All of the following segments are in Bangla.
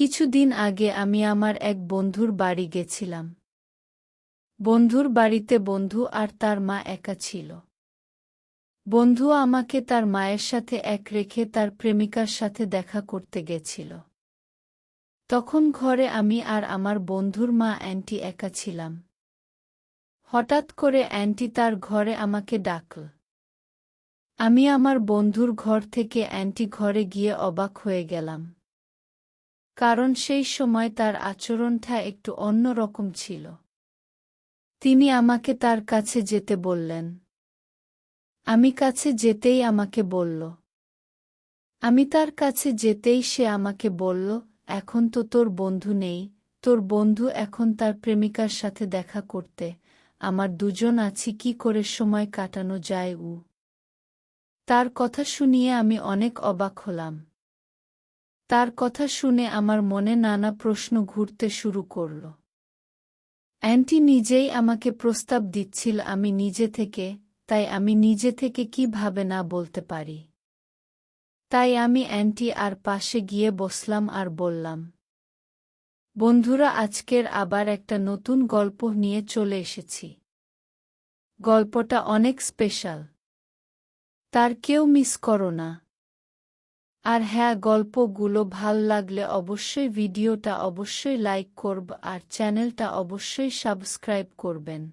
কিছুদিন আগে আমি আমার এক বন্ধুর বাড়ি গেছিলাম। বন্ধুর বাড়িতে বন্ধু আর তার মা একা ছিল। বন্ধু আমাকে তার মায়ের সাথে এক রেখে তার প্রেমিকার সাথে দেখা করতে গেছিল। তখন ঘরে আমি আর আমার বন্ধুর মা অ্যান্টি একা ছিলাম। হঠাৎ করে অ্যান্টি তার ঘরে আমাকে ডাকল। আমি আমার বন্ধুর ঘর থেকে অ্যান্টি ঘরে গিয়ে অবাক হয়ে গেলাম। কারণ সেই সময় তার আচরণটা একটু অন্য রকম ছিল। তিনি আমাকে তার কাছে যেতে বললেন। আমি কাছে যেতেই আমাকে বলল। আমি তার কাছে যেতেই সে আমাকে বলল, এখন তো তোর বন্ধু নেই। তোর বন্ধু এখন তার প্রেমিকার সাথে দেখা করতে। আমার দুজন আছি, কি করে সময় কাটানো যায় উ? তার কথা শুনিয়ে আমি অনেক অবাক হলাম। তার কথা শুনে আমার মনে নানা প্রশ্ন ঘুরতে শুরু করল। অ্যান্টি নিজেই আমাকে প্রস্তাব দিচ্ছিল, আমি নিজে থেকে, তাই আমি নিজে থেকে কীভাবে না বলতে পারি? তাই আমি অ্যান্টি আর পাশে গিয়ে বসলাম আর বললাম, বন্ধুরা, আজকের আবার একটা নতুন গল্প নিয়ে চলে এসেছি। গল্পটা অনেক স্পেশাল। তার কেউ মিস করো না। আর হ্যাঁ গল্পগুলো ভালো লাগলে অবশ্যই ভিডিওটা অবশ্যই লাইক করব আর চ্যানেলটা অবশ্যই সাবস্ক্রাইব করবেন।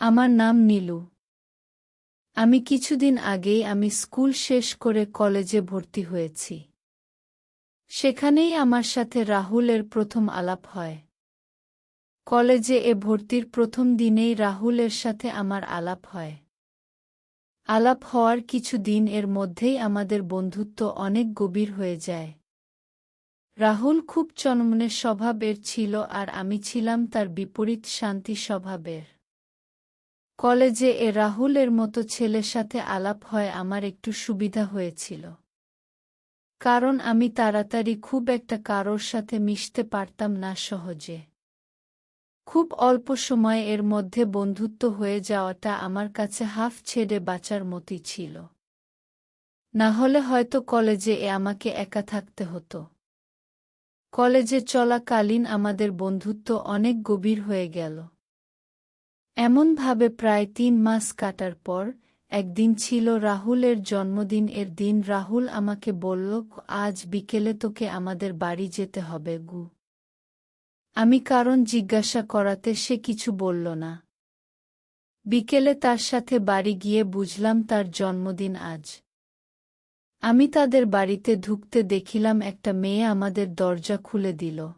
আমার নাম নীলু। আমি কিছুদিন আগেই আমি স্কুল শেষ করে কলেজে ভর্তি হয়েছি। সেখানেই আমার সাথে রাহুলের প্রথম আলাপ হয়। কলেজে এ ভর্তির প্রথম দিনেই রাহুলের সাথে আমার আলাপ হয়। আলাপ হওয়ার কিছু দিন এর মধ্যেই আমাদের বন্ধুত্ব অনেক গভীর হয়ে যায়। রাহুল খুব চনমনের স্বভাবের ছিল আর আমি ছিলাম তার বিপরীত শান্তি স্বভাবের। কলেজে এ রাহুলের মতো ছেলের সাথে আলাপ হয় আমার একটু সুবিধা হয়েছিল। কারণ আমি তাড়াতাড়ি খুব একটা কারোর সাথে মিশতে পারতাম না সহজে। খুব অল্প সময় এর মধ্যে বন্ধুত্ব হয়ে যাওয়াটা আমার কাছে হাফ ছেড়ে বাঁচার মতি ছিল। না হলে হয়তো কলেজে এ আমাকে একা থাকতে হতো। কলেজে চলাকালীন আমাদের বন্ধুত্ব অনেক গভীর হয়ে গেল। এমনভাবে প্রায় তিন মাস কাটার পর একদিন ছিল রাহুলের জন্মদিন, এর দিন রাহুল আমাকে বলল, আজ বিকেলে তোকে আমাদের বাড়ি যেতে হবে গু। আমি কারণ জিজ্ঞাসা করাতে সে কিছু বলল না। বিকেলে তার সাথে বাড়ি গিয়ে বুঝলাম তার জন্মদিন আজ। আমি তাদের বাড়িতে ঢুকতে দেখিলাম একটা মেয়ে আমাদের দরজা খুলে দিল।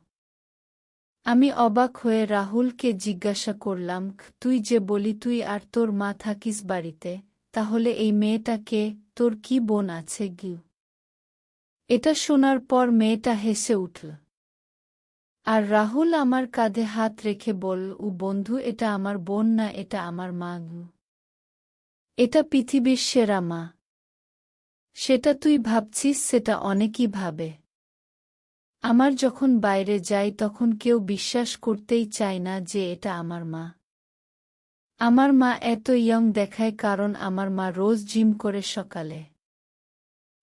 আমি অবাক হয়ে রাহুলকে জিজ্ঞাসা করলাম, তুই যে বলি তুই আর তোর মা থাকিস বাড়িতে, তাহলে এই মেয়েটা কে? তোর কি বোন আছে গিউ? এটা শোনার পর মেয়েটা হেসে উঠল আর রাহুল আমার কাঁধে হাত রেখে বল উ বন্ধু, এটা আমার বোন না, এটা আমার মা গু। এটা পৃথিবীর সেরা মা। সেটা তুই ভাবছিস, সেটা অনেকই ভাবে। আমার যখন বাইরে যাই, তখন কেউ বিশ্বাস করতেই চায় না যে এটা আমার মা। আমার মা এত ইয়ং দেখায় কারণ আমার মা রোজ জিম করে সকালে।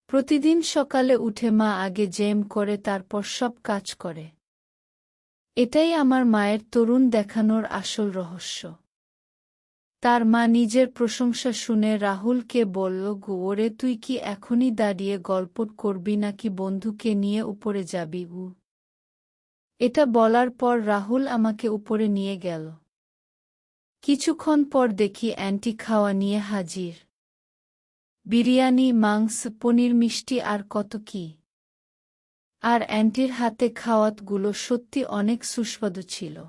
প্রতিদিন সকালে উঠে মা আগে জেম করে, তারপর সব কাজ করে। এটাই আমার মায়ের তরুণ দেখানোর আসল রহস্য। তার মা নিজের প্রশংসা শুনে রাহুলকে বলল ওরে তুই কি এখনই দাঁড়িয়ে গল্প করবি নাকি বন্ধুকে নিয়ে উপরে যাবি উ এটা বলার পর রাহুল আমাকে উপরে নিয়ে গেল। কিছুক্ষণ পর দেখি অ্যান্টি খাওয়া নিয়ে হাজির। বিরিয়ানি, মাংস, পনির, মিষ্টি আর কত কি। আর অ্যান্টির হাতে খাওয়াতগুলো সত্যি অনেক সুস্বাদু ছিল।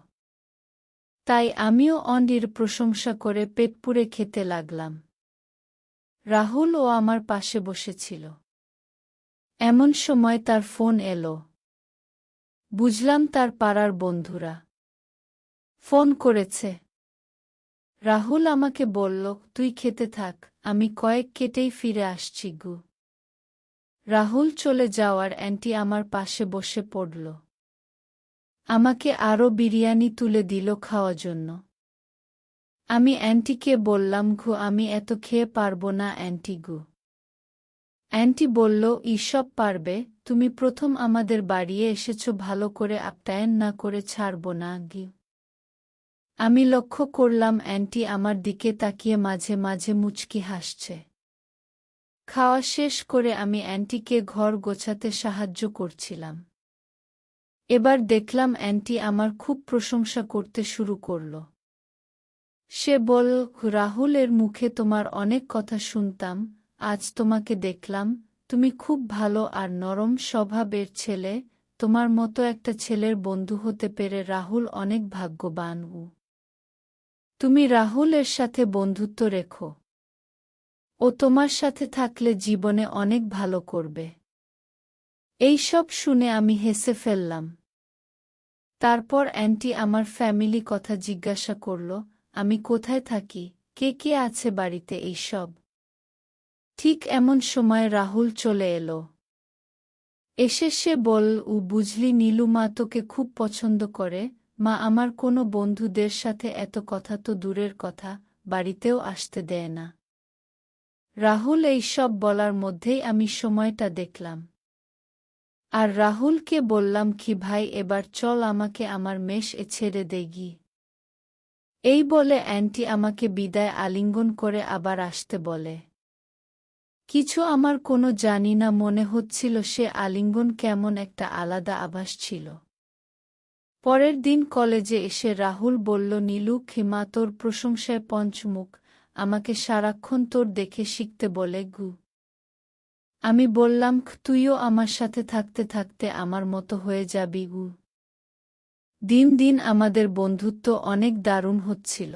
তাই আমিও অন্ডির প্রশংসা করে পেট পুড়ে খেতে লাগলাম। রাহুল ও আমার পাশে বসেছিল। এমন সময় তার ফোন এলো। বুঝলাম তার পাড়ার বন্ধুরা। ফোন করেছে। রাহুল আমাকে বলল, তুই খেতে থাক, আমি কয়েক কেটেই ফিরে আসছি গু। রাহুল চলে যাওয়ার অ্যান্টি আমার পাশে বসে পড়ল। আমাকে আরও বিরিয়ানি তুলে দিল খাওয়ার জন্য। আমি অ্যান্টিকে বললাম, ঘু, আমি এত খেয়ে পারব না অ্যান্টি গু। অ্যান্টি বলল ইসব পারবে, তুমি প্রথম আমাদের বাড়িয়ে এসেছ, ভালো করে আপ্যায়ন না করে ছাড়ব না গি। আমি লক্ষ্য করলাম অ্যান্টি আমার দিকে তাকিয়ে মাঝে মাঝে মুচকি হাসছে। খাওয়া শেষ করে আমি অ্যান্টিকে ঘর গোছাতে সাহায্য করছিলাম। এবার দেখলাম অ্যান্টি আমার খুব প্রশংসা করতে শুরু করল। সে বল রাহুলের মুখে তোমার অনেক কথা শুনতাম, আজ তোমাকে দেখলাম, তুমি খুব ভালো আর নরম স্বভাবের ছেলে, তোমার মতো একটা ছেলের বন্ধু হতে পেরে রাহুল অনেক ভাগ্যবান উ। তুমি রাহুলের সাথে বন্ধুত্ব রেখো। ও তোমার সাথে থাকলে জীবনে অনেক ভালো করবে। এই সব শুনে আমি হেসে ফেললাম। তারপর অ্যান্টি আমার ফ্যামিলি কথা জিজ্ঞাসা করল, আমি কোথায় থাকি? কে কে আছে বাড়িতে এই সব? ঠিক এমন সময় রাহুল চলে এলো। এসে সে বল ও বুঝলি নীলু মা তোকে খুব পছন্দ করে। মা আমার কোনো বন্ধুদের সাথে এত কথা তো দূরের কথা, বাড়িতেও আসতে দেয় না। রাহুল এই সব বলার মধ্যেই আমি সময়টা দেখলাম। আর রাহুলকে বললাম কি, ভাই, এবার চল আমাকে আমার মেষ এ ছেড়ে দেগি এই বলে অ্যান্টি আমাকে বিদায় আলিঙ্গন করে আবার আসতে বলে। কিছু আমার কোনো জানি না মনে হচ্ছিল সে আলিঙ্গন কেমন একটা আলাদা আভাস ছিল। পরের দিন কলেজে এসে রাহুল বলল, নীলু খিমা তোর প্রশংসায় পঞ্চমুখ। আমাকে সারাক্ষণ তোর দেখে শিখতে বলে, গু। আমি বললাম, তুইও আমার সাথে থাকতে থাকতে আমার মতো হয়ে যাবি, গু। দিন দিন আমাদের বন্ধুত্ব অনেক দারুণ হচ্ছিল।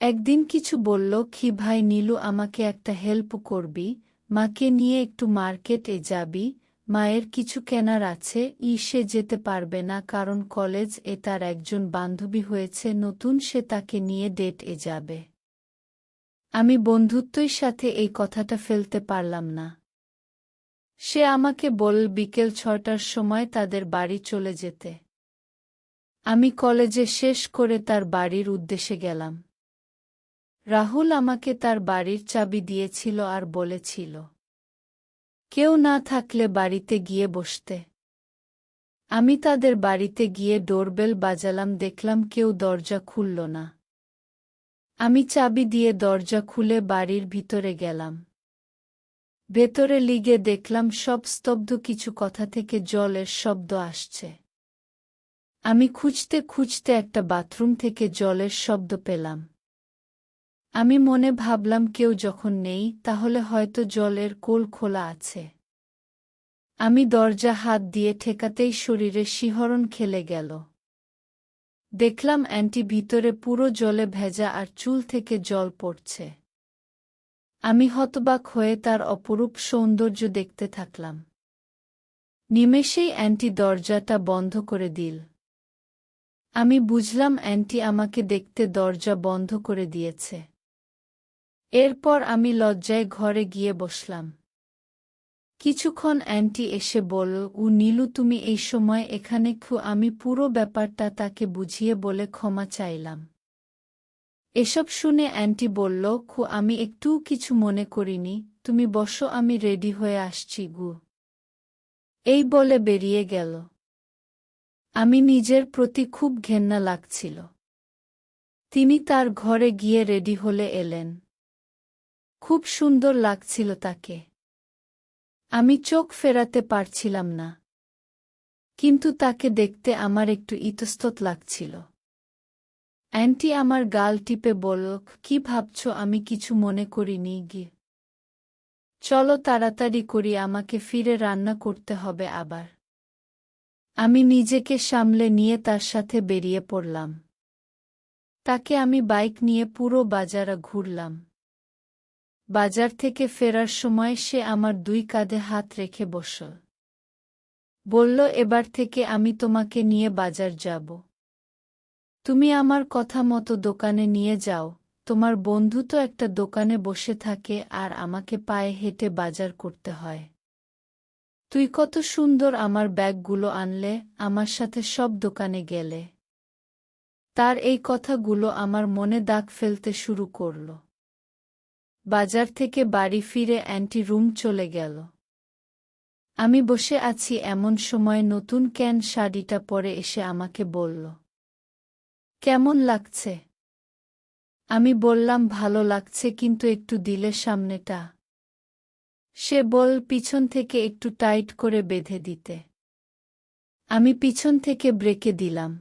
একদিন কিছু বলল, কি ভাই, নীলু আমাকে একটা হেল্প করবি? মাকে নিয়ে একটু মার্কেটে যাবি? মায়ের কিছু কেনার আছে? ই সে যেতে পারবে না, কারণ কলেজ এ তার একজন বান্ধবী হয়েছে, নতুন সে তাকে নিয়ে ডেট এ যাবে। আমি বন্ধুত্বই সাথে এই কথাটা ফেলতে পারলাম না। সে আমাকে বল বিকেল ছটার সময় তাদের বাড়ি চলে যেতে। আমি কলেজে শেষ করে তার বাড়ির উদ্দেশ্যে গেলাম। রাহুল আমাকে তার বাড়ির চাবি দিয়েছিল আর বলেছিল, কেউ না থাকলে বাড়িতে গিয়ে বসতে। আমি তাদের বাড়িতে গিয়ে ডোরবেল বাজালাম, দেখলাম কেউ দরজা খুলল না। আমি চাবি দিয়ে দরজা খুলে বাড়ির ভিতরে গেলাম। ভেতরে লিগে দেখলাম সব স্তব্ধ কিছু কথা থেকে জলের শব্দ আসছে। আমি খুঁজতে খুঁজতে একটা বাথরুম থেকে জলের শব্দ পেলাম। আমি মনে ভাবলাম কেউ যখন নেই, তাহলে হয়তো জলের কোল খোলা আছে। আমি দরজা হাত দিয়ে ঠেকাতেই শরীরে শিহরণ খেলে গেল। দেখলাম অ্যান্টি ভিতরে পুরো জলে ভেজা আর চুল থেকে জল পড়ছে। আমি হতবাক হয়ে তার অপরূপ সৌন্দর্য দেখতে থাকলাম। নিমেষেই অ্যান্টি দরজাটা বন্ধ করে দিল। আমি বুঝলাম অ্যান্টি আমাকে দেখতে দরজা বন্ধ করে দিয়েছে। এরপর আমি লজ্জায় ঘরে গিয়ে বসলাম। কিছুক্ষণ অ্যান্টি এসে বলল, উ নীলু, তুমি এই সময় এখানে খু, আমি পুরো ব্যাপারটা তাকে বুঝিয়ে বলে ক্ষমা চাইলাম। এসব শুনে অ্যান্টি বলল, খু, আমি একটু কিছু মনে করিনি, তুমি বসো, আমি রেডি হয়ে আসছি গু। এই বলে বেরিয়ে গেল। আমি নিজের প্রতি খুব ঘেন্না লাগছিল। তিনি তার ঘরে গিয়ে রেডি হলে এলেন। খুব সুন্দর লাগছিল তাকে। আমি চোখ ফেরাতে পারছিলাম না। কিন্তু তাকে দেখতে আমার একটু ইতস্তত লাগছিল। অ্যান্টি আমার গাল টিপে বলল, কি ভাবছ, আমি কিছু মনে করিনি গিয়ে। চলো তাড়াতাড়ি করি, আমাকে ফিরে রান্না করতে হবে আবার। আমি নিজেকে সামলে নিয়ে তার সাথে বেরিয়ে পড়লাম। তাকে আমি বাইক নিয়ে পুরো বাজারা ঘুরলাম। বাজার থেকে ফেরার সময় সে আমার দুই কাঁধে হাত রেখে বসল। বলল, এবার থেকে আমি তোমাকে নিয়ে বাজার যাব। তুমি আমার কথা মতো দোকানে নিয়ে যাও। তোমার বন্ধু তো একটা দোকানে বসে থাকে আর আমাকে পায়ে হেঁটে বাজার করতে হয়। তুই কত সুন্দর আমার ব্যাগগুলো আনলে, আমার সাথে সব দোকানে গেলে তার এই কথাগুলো আমার মনে দাগ ফেলতে শুরু করল। বাজার থেকে বাড়ি ফিরে অ্যান্টি রুম চলে গেল। আমি বসে আছি এমন সময় নতুন ক্যান শাড়িটা পরে এসে আমাকে বলল, কেমন লাগছে? আমি বললাম, ভালো লাগছে, কিন্তু একটু দিলে সামনেটা। সে বল, পিছন থেকে একটু টাইট করে বেঁধে দিতে। আমি পিছন থেকে ব্রেকে দিলাম।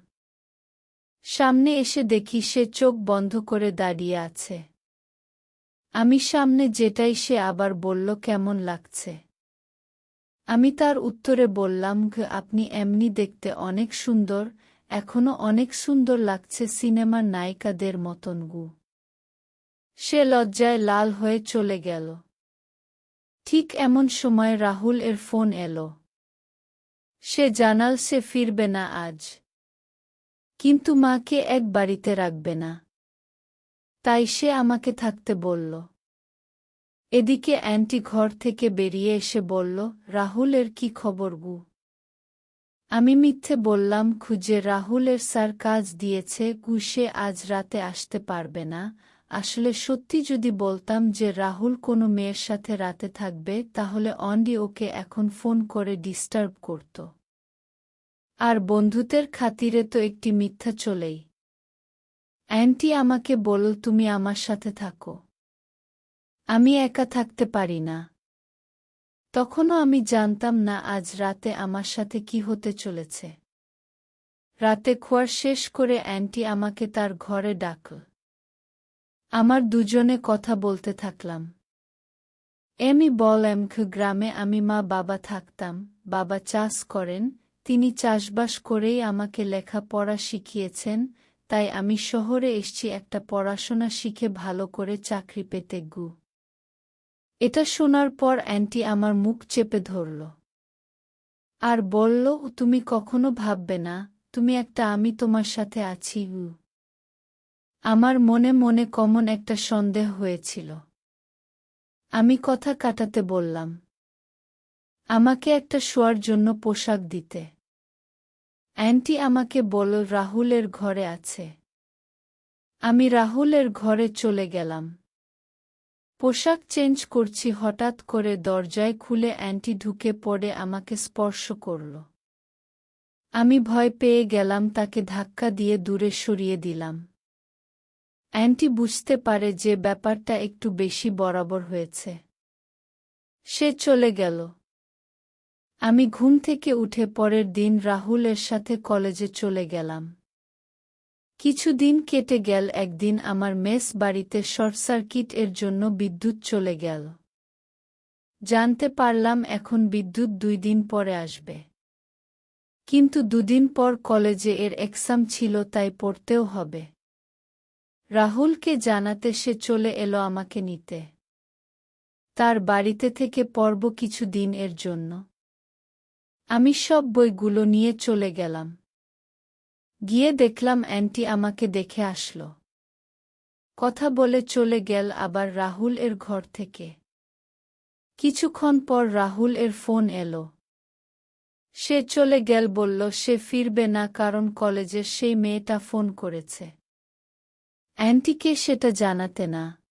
সামনে এসে দেখি সে চোখ বন্ধ করে দাঁড়িয়ে আছে। আমি সামনে যেটাই সে আবার বলল কেমন লাগছে। আমি তার উত্তরে বললাম "ঘ, আপনি এমনি দেখতে অনেক সুন্দর এখনও অনেক সুন্দর লাগছে সিনেমার নায়িকাদের মতন গু। সে লজ্জায় লাল হয়ে চলে গেল। ঠিক এমন সময় রাহুল এর ফোন এলো। সে জানাল সে ফিরবে না আজ। কিন্তু মাকে এক বাড়িতে রাখবে না। তাই সে আমাকে থাকতে বলল। এদিকে অ্যান্টি ঘর থেকে বেরিয়ে এসে বলল, রাহুলের কি খবর গু? আমি মিথ্যে বললাম, খুঁজে রাহুলের স্যার কাজ দিয়েছে, গু সে আজ রাতে আসতে পারবে না। আসলে সত্যি যদি বলতাম যে রাহুল কোনো মেয়ের সাথে রাতে থাকবে, তাহলে অন্ডি ওকে এখন ফোন করে ডিস্টার্ব করত। আর বন্ধুতের খাতিরে তো একটি মিথ্যা চলেই। অ্যান্টি আমাকে বলল, তুমি আমার সাথে থাকো। আমি একা থাকতে পারি না। তখনও আমি জানতাম না আজ রাতে আমার সাথে কি হতে চলেছে। রাতে খোয়ার শেষ করে অ্যান্টি আমাকে তার ঘরে ডাকল। আমার দুজনে কথা বলতে থাকলাম। এমি বল, এমখ, গ্রামে আমি মা বাবা থাকতাম, বাবা চাষ করেন, তিনি চাষবাস করেই আমাকে লেখাপড়া শিখিয়েছেন তাই আমি শহরে এসছি একটা পড়াশোনা শিখে ভালো করে চাকরি পেতে গু। এটা শোনার পর অ্যান্টি আমার মুখ চেপে ধরল। আর বলল, তুমি কখনো ভাববে না, তুমি একটা আমি তোমার সাথে আছি উ আমার মনে মনে কমন একটা সন্দেহ হয়েছিল। আমি কথা কাটাতে বললাম, আমাকে একটা শোয়ার জন্য পোশাক দিতে। অ্যান্টি আমাকে বলল, রাহুলের ঘরে আছে। আমি রাহুলের ঘরে চলে গেলাম। পোশাক চেঞ্জ করছি, হঠাৎ করে দরজায় খুলে অ্যান্টি ঢুকে পড়ে আমাকে স্পর্শ করল। আমি ভয় পেয়ে গেলাম, তাকে ধাক্কা দিয়ে দূরে সরিয়ে দিলাম। অ্যান্টি বুঝতে পারে যে ব্যাপারটা একটু বেশি বরাবর হয়েছে। সে চলে গেল। আমি ঘুম থেকে উঠে পরের দিন রাহুলের সাথে কলেজে চলে গেলাম। কিছুদিন কেটে গেল, একদিন আমার মেস বাড়িতে শর্ট সার্কিট এর জন্য বিদ্যুৎ চলে গেল। জানতে পারলাম এখন বিদ্যুৎ দুই দিন পরে আসবে। কিন্তু দুদিন পর কলেজে এর এক্সাম ছিল, তাই পড়তেও হবে। রাহুলকে জানাতে সে চলে এলো আমাকে নিতে। তার বাড়িতে থেকে পর্ব কিছু দিন এর জন্য। আমি সব বইগুলো নিয়ে চলে গেলাম। গিয়ে দেখলাম অ্যান্টি আমাকে দেখে আসল। কথা বলে চলে গেল আবার রাহুল এর ঘর থেকে। কিছুক্ষণ পর রাহুল এর ফোন এলো। সে চলে গেল বলল, সে ফিরবে না কারণ কলেজের সেই মেয়েটা ফোন করেছে। অ্যান্টিকে সেটা জানাতে না।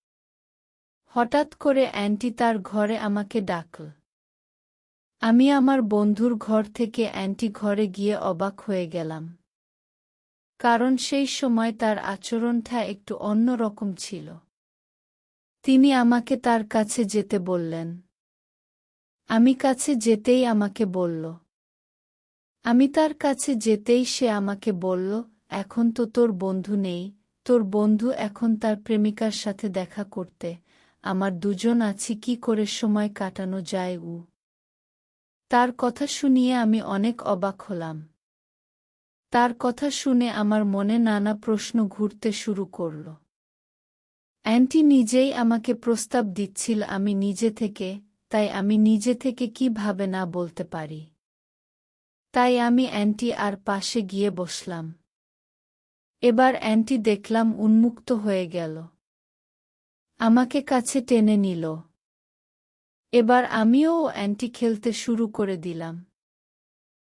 হঠাৎ করে অ্যান্টি তার ঘরে আমাকে ডাকল। আমি আমার বন্ধুর ঘর থেকে অ্যান্টি ঘরে গিয়ে অবাক হয়ে গেলাম। কারণ সেই সময় তার আচরণটা একটু অন্য রকম ছিল। তিনি আমাকে তার কাছে যেতে বললেন। আমি কাছে যেতেই আমাকে বলল। আমি তার কাছে যেতেই সে আমাকে বলল, এখন তো তোর বন্ধু নেই। তোর বন্ধু এখন তার প্রেমিকার সাথে দেখা করতে। আমার দুজন আছি, কি করে সময় কাটানো যায় উ? তার কথা শুনিয়ে আমি অনেক অবাক হলাম। তার কথা শুনে আমার মনে নানা প্রশ্ন ঘুরতে শুরু করল। অ্যান্টি নিজেই আমাকে প্রস্তাব দিচ্ছিল আমি নিজে থেকে, তাই আমি নিজে থেকে কীভাবে না বলতে পারি। তাই আমি অ্যান্টি আর পাশে গিয়ে বসলাম। এবার অ্যান্টি দেখলাম উন্মুক্ত হয়ে গেল। আমাকে কাছে টেনে নিল। এবার আমিও অ্যান্টি খেলতে শুরু করে দিলাম।